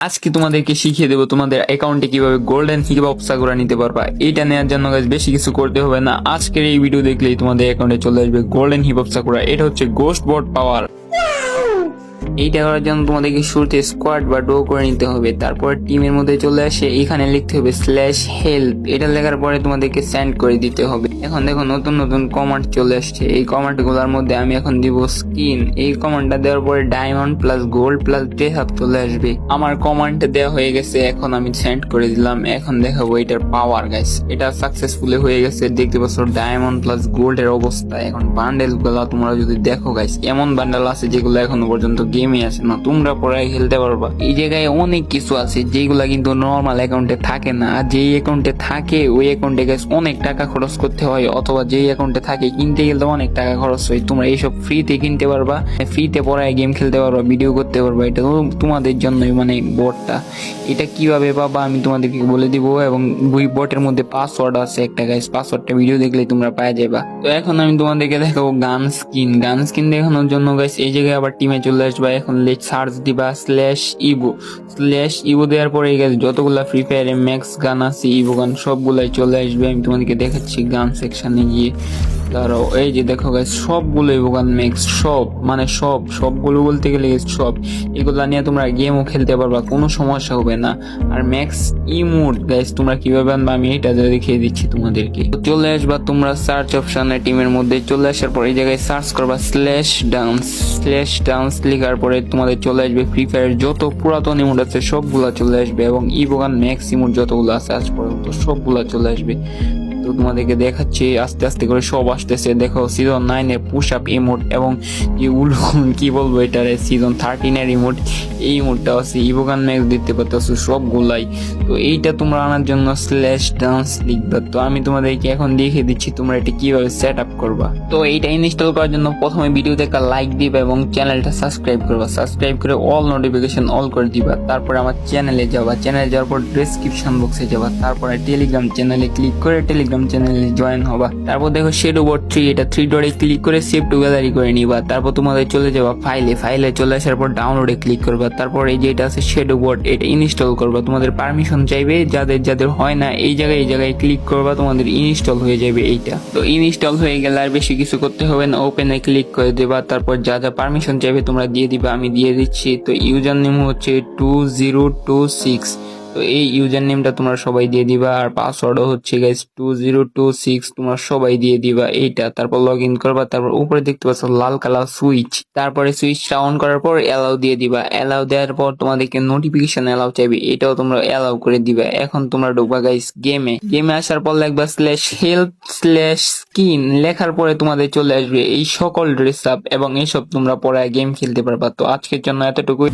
আজকে তোমাদেরকে শিখিয়ে দেবো তোমাদের অ্যাকাউন্টে কীভাবে গোল্ডেন হিপ অপসা করে নিতে পারবা। এটা নেওয়ার জন্য গাছ বেশি কিছু করতে হবে না। আজকের এই ভিডিও দেখলেই তোমাদের অ্যাকাউন্টে চলে আসবে গোল্ডেন হিপ অপসা করা এটা হচ্ছে গোস্ট বোর্ড পাওয়ার এইটা করার জন্য তোমাদেরকে শুরুতে স্কোয়াড বা ডো করে নিতে হবে। তারপর টিমের মধ্যে চলে আসে এখানে লিখতে হবে স্ল্যাশ হেল্প এটা লেখার পরে তোমাদেরকে সেন্ড করে দিতে হবে। এখন দেখো নতুন নতুন কমান্ড চলে আসছে। এই কমান্ডগুলোর মধ্যে আমি এখন দিব স্কিন এই কমান্ডটা দেওয়ার পরে diamond plus gold plus dress up চলে আসবে। আমার কমান্ড দেওয়া হয়ে গেছে, এখন আমি সেন্ড করে দিলাম। এখন দেখাবো এটার পাওয়ার গাইস এটা সাকসেসফুলি হয়ে গেছে। দেখতে পাচ্ছ ডায়মন্ড প্লাস গোল্ড এর অবস্থা। এখন বান্ডেলগুলো তোমরা যদি দেখো গাইস এমন বান্ডেল আছে যেগুলো এখনও পর্যন্ত গেমে আছে, না তোমরা পরে খেলতে পারবা। এই জায়গায় অনেক কিছু আছে যেগুলা কিন্তু নর্মাল অ্যাকাউন্টে থাকে না। আর যেই অ্যাকাউন্টে থাকে, ওই অ্যাকাউন্টে গাইস অনেক টাকা খরচ করতে হয়, অথবা যেই অ্যাকাউন্টে থাকে, কিনতে গেলে অনেক টাকা খরচ হয়। তোমরা এইসব ফ্রিতে কিনতে পারবা ফ্রিতে পড়ায় গেম খেলতে পারবা ভিডিও করতে পারবা। এটা তোমাদের জন্যই মানে বটটা এটা কীভাবে পাবা আমি তোমাদেরকে বলে দিব এবং ওই বটের মধ্যে পাসওয়ার্ড আছে একটা গাইস পাসওয়ার্ডটা ভিডিও দেখলে তোমরা পাওয়া যাবা। তো এখন আমি তোমাদেরকে দেখাবো গান স্কিন গান স্কিন দেখানোর জন্য গাইস এই জায়গায় আবার টিমে চলে আসবা। এখন সার্চ দিবা স্ল্যাশ ইবু। স্ল্যাশ ইবু দেওয়ার পরে এই যতগুলা ফ্রি ফায়ারে ম্যাক্স গান আছে, ইবু গান সবগুলাই চলে আসবে। আমি তোমাদেরকে দেখাচ্ছি গান সেকশানে গিয়ে। ধরো এই যে দেখো গাইস সবগুলো ইবো গান ম্যাক্স সব মানে সব, সবগুলো বলতে গেলে সব। এগুলা নিয়ে তোমরা গেমও খেলতে পারবা, কোনো সমস্যা হবে না। আর ম্যাক্স ইমোট গাইস তোমরা কীভাবে আনবা, আমি এটা দেখিয়ে দিচ্ছি তোমাদেরকে। তো চলে আসবা তোমরা সার্চ অপশনে টিমের মধ্যে চলে আসার পর এই জায়গায় সার্চ করবা স্ল্যাশ ডান্স স্ল্যাশ ডান্স লেখার পরে তোমাদের চলে আসবে ফ্রি ফায়ার যত পুরাতন ইমোট আছে সবগুলা চলে আসবে এবং ইবোগান ম্যাক্স ইমোট যতগুলো আছে আজ পর্যন্ত সবগুলা চলে আসবে। তো তোমাদেরকে দেখাচ্ছি, আস্তে আস্তে করে সব আসতেছে। দেখো সিজন নাইনের পুশ আপ ইমোট এবং যে উলু কি বলব এটারে সিজন থার্টিনের ইমোট এই ইমোটটা আছে ইভোগান ম্যাক্স দিতে পারতেছো সবগুলাই। তো এইটা তোমরা আনার জন্য স্ল্যাশ ডান্স লিখবে। তো আমি তোমাদেরকে এখন দেখিয়ে দিচ্ছি তোমরা এটা কীভাবে সেট আপ করবা। তো এইটা ইনস্টল করার জন্য প্রথমে ভিডিওতে একটা লাইক দিবা এবং চ্যানেলটা সাবস্ক্রাইব করবা। সাবস্ক্রাইব করে অল নোটিফিকেশন অল করে দিবা। তারপরে আমার চ্যানেলে যাবা। চ্যানেলে যাওয়ার পর ডেসক্রিপশন বক্সে যাবা। তারপরে টেলিগ্রাম চ্যানেলে ক্লিক করে টেলিগ্রাম চ্যানেলে জয়েন হবা। তারপর দেখো শেডো বোর্ড থ্রি এটা থ্রি ডটে ক্লিক করে সেভ টুগেদারি করে নিবা। তারপর তোমাদের চলে যাবা ফাইলে ফাইলে চলে আসার পর ডাউনলোডে ক্লিক করবা। তারপর এই যে এটা আছে শেডো বোর্ড এটা ইনস্টল করবা। তোমাদের পারমিশন চাইবে, যাদের যাদের হয় না, এই জায়গায় এই জায়গায় ক্লিক করবা, তোমাদের ইনস্টল হয়ে যাবে এইটা। তো ইনস্টল হয়ে গেলে আর বেশি কিছু করতে হবে না। ওপেনে ক্লিক করে দেবা। তারপর যা যা পারমিশন চাইবে তোমরা দিয়ে দিবা, আমি দিয়ে দিচ্ছি। তো ইউজার নেম হচ্ছে টু জিরো টু সিক্স তো এই ইউজার নেমটা তোমরা সবাই দিয়ে দিবা, আর পাসওয়ার্ডও হচ্ছে guys two zero two six তোমরা সবাই দিয়ে দিবা এইটা, তারপর লগ ইন করবা, তারপর উপরে দেখতে পাচ্ছ লাল কালার সুইচ তারপরে সুইচটা অন করার পর অ্যালাউ দিয়ে দিবা অ্যালাউ দেওয়ার পর তোমাদেরকে নোটিফিকেশন অ্যালাউ চাইবে, এটাও তোমরা অ্যালাউ করে দিবা। এখন তোমরা ঢুকবা গাইস গেমে গেমে আসার পর লিখবা স্ল্যাশ হেল্প স্ল্যাশ স্কিন লেখার পরে তোমাদের চলে আসবে এই সকল ড্রেস আপ এবং এইসব তোমরা পরে গেম খেলতে পারবা। তো আজকের জন্য এতটুকুই।